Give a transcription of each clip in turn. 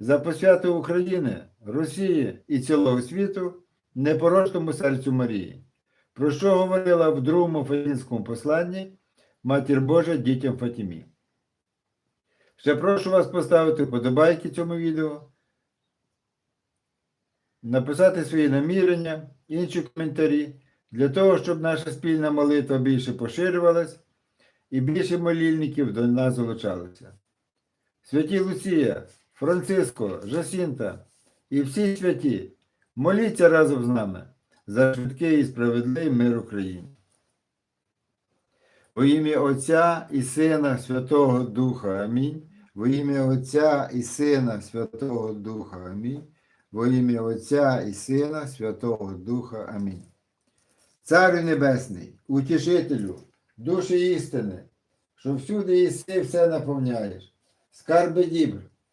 за посвяту України, Росії і цілого світу, непорочному серцю Марії, про що говорила в другому Фатінському посланні Матір Божа дітям Фатімі. Ще прошу вас поставити вподобайки цьому відео, написати свої намірення, інші коментарі, для того, щоб наша спільна молитва більше поширювалась і більше молільників до нас залучалося. Святі Луція, Франциско, Жасінта і всі святі, моліться разом з нами за швидкий і справедливий мир Україні. Во ім'я Отця і Сина Святого Духа Амінь. Во ім'я Отця і Сина Святого Духа Амінь. Во ім'я Отця і Сина Святого Духа Амінь. Царю Небесний, утішителю, душі істини, що всюди єси все наповняєш, скарби дібр,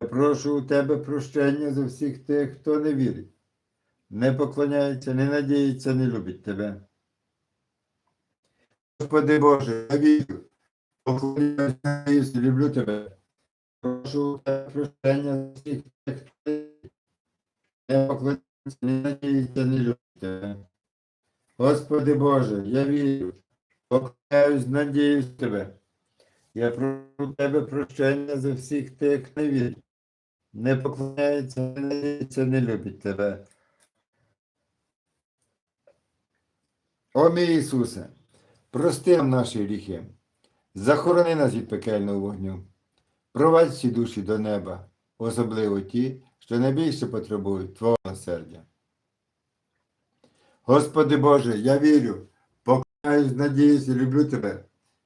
Я прошу у тебе прощення за всіх тих, хто не вірить, не поклоняється, не надіється, не любить тебе. Господи Боже, я вірю. Поклоняюсь, надіюсь, люблю тебе. Прошу тебе прощення за всіх тих, хто не поклоняюся, не надіюся, не люблю тебе. Господи Боже, я вірю, поклоняюсь, надіюсь тебе. Я прошу тебе прощення за всіх тих, хто не вірить. Не поклоняється, не не любить тебе. О мій Ісусе, прости нам наші гріхи. Захорони нас від пекельного вогню, провадь всі душі до неба, особливо ті, що найбільше потребують Твого милосердя. Господи Боже, я вірю, поклоняюсь, надіюсь люблю Тебе.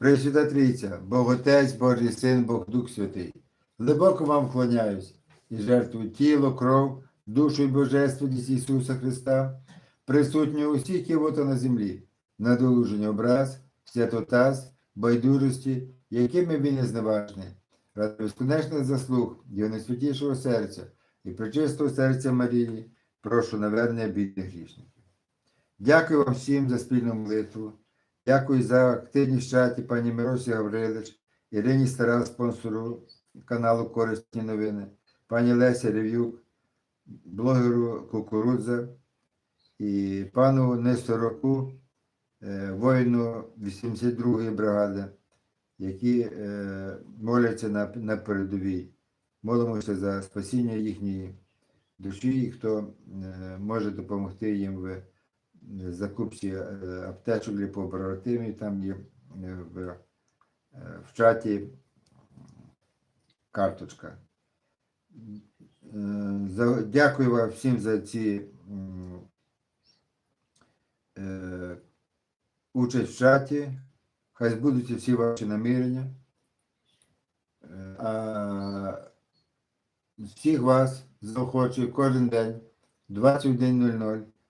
Пресвята Трійця, Бог Отець, Божий Син, Бог Дух Святий, глибоко вам вклоняюсь і жертвую тіло, кров, душу і божественність Ісуса Христа, присутню усіх ківота на землі, надолуження образ, святотаз, байдужості, якими він не зневажний, ради безконечних заслуг Його найсвятішого серця і пречистого серця Марії, прошу навернення бідних грішників. Дякую вам всім за спільну молитву. Дякую за активність в чаті пані Миросі Гаврилич, Ірині Стара, спонсору каналу Корисні новини, пані Леся Рев'юк, блогеру Кукурудза. І пану Нестороку, е, воїну 82-ї бригади, які е, моляться на, на передовій. Молимося за спасіння їхньої душі, і хто е, може допомогти їм в закупці е, аптечок для побратимів, там є е, в, е, в чаті карточка. Дякую вам всім за ці участь в чаті. Хай збудуться всі ваші намірення. А всіх вас заохочую кожен день 21.00